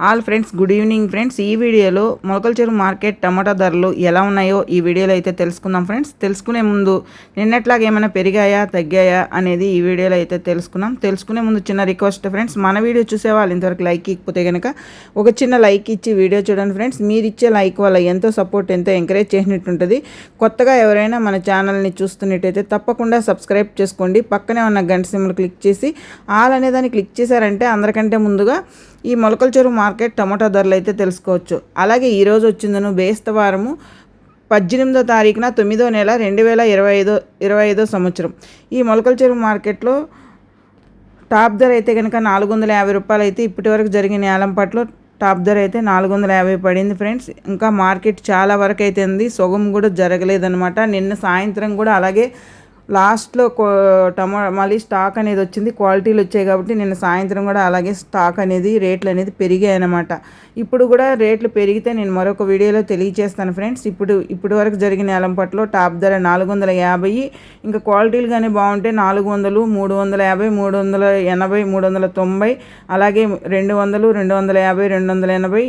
All friends good evening friends. ఈ వీడియోలో మొలకల చెరువు మార్కెట్ టమాటా ధరలు ఎలా ఉన్నాయో ఈ వీడియోలో అయితే తెలుసుకుందాం ఫ్రెండ్స్. తెలుసుకునే ముందు నిన్నట్లాగా ఏమైనా పెరిగాయా తగ్గాయా అనేది ఈ వీడియోలో అయితే తెలుసుకున్నాం తెలుసుకునే ముందు చిన్న రిక్వెస్ట్ ఫ్రెండ్స్ మన వీడియో చూసే వాళ్ళు ఇంతవరకు లైక్ ఇకపోతే కనుక ఒక చిన్న లైక్ ఇచ్చి వీడియో చూడండి ఫ్రెండ్స్. మీరు ఇచ్చే లైక్ వల్ల ఎంతో సపోర్ట్ ఎంతో ఎంకరేజ్ చేసినట్టు ఉంటుంది కొత్తగా ఎవరైనా మన ఛానల్ని చూస్తున్నట్టయితే తప్పకుండా సబ్స్క్రైబ్ చేసుకోండి. పక్కనే ఉన్న గంట సింబల్ క్లిక్ చేసి ఆల్ అనేదాన్ని క్లిక్ చేశారంటే అందరికంటే ముందుగా ఈ మొలకల చెరువు మార్కెట్ టమాటా ధరలు అయితే తెలుసుకోవచ్చు. అలాగే ఈరోజు వచ్చిందను బేస్తవారము పద్దెనిమిదో తారీఖున తొమ్మిదో నెల రెండు వేల ఇరవై ఐదో ఇరవై ఐదో సంవత్సరం. ఈ మొలకల చెరువు మార్కెట్లో టాప్ ధర అయితే కనుక నాలుగు వందల యాభై రూపాయలు అయితే ఇప్పటి వరకు జరిగిన ఏలంపాట్లో టాప్ ధర అయితే నాలుగు వందల యాభై పడింది ఫ్రెండ్స్. ఇంకా మార్కెట్ చాలా వరకు అయితే ఉంది. సొగం కూడా జరగలేదనమాట నిన్న సాయంత్రం కూడా అలాగే లాస్ట్లో టమా మళ్ళీ స్టాక్ అనేది వచ్చింది క్వాలిటీలు వచ్చాయి కాబట్టి నిన్న సాయంత్రం కూడా అలాగే స్టాక్ అనేది రేట్లు అనేది పెరిగాయి అనమాట ఇప్పుడు కూడా రేట్లు పెరిగితే నేను మరొక వీడియోలో తెలియజేస్తాను ఫ్రెండ్స్. ఇప్పుడు ఇప్పటి వరకు జరిగిన ఎలంపట్లో టాప్ ధర నాలుగు వందల యాభై ఇంకా క్వాలిటీలు కానీ బాగుంటే నాలుగు వందలు మూడు వందల యాభై మూడు వందల ఎనభై మూడు వందల తొంభై అలాగే రెండు వందలు రెండు వందల యాభై రెండు వందల ఎనభై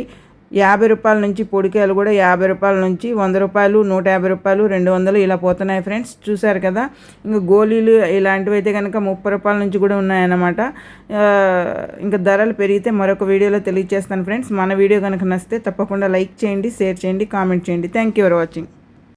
యాభై రూపాయల నుంచి పొడికాయలు కూడా యాభై రూపాయల నుంచి వంద రూపాయలు నూట యాభై రూపాయలు రెండు వందలు ఇలా పోతున్నాయి ఫ్రెండ్స్. చూసారు కదా? ఇంకా గోళీలు ఇలాంటివి అయితే కనుక ముప్పై రూపాయల నుంచి కూడా ఉన్నాయన్నమాట. ఇంకా ధరలు పెరిగితే మరొక వీడియోలో తెలియజేస్తాను ఫ్రెండ్స్. మన వీడియో కనుక నచ్చితే తప్పకుండా లైక్ చేయండి షేర్ చేయండి కామెంట్ చేయండి. Thank you for watching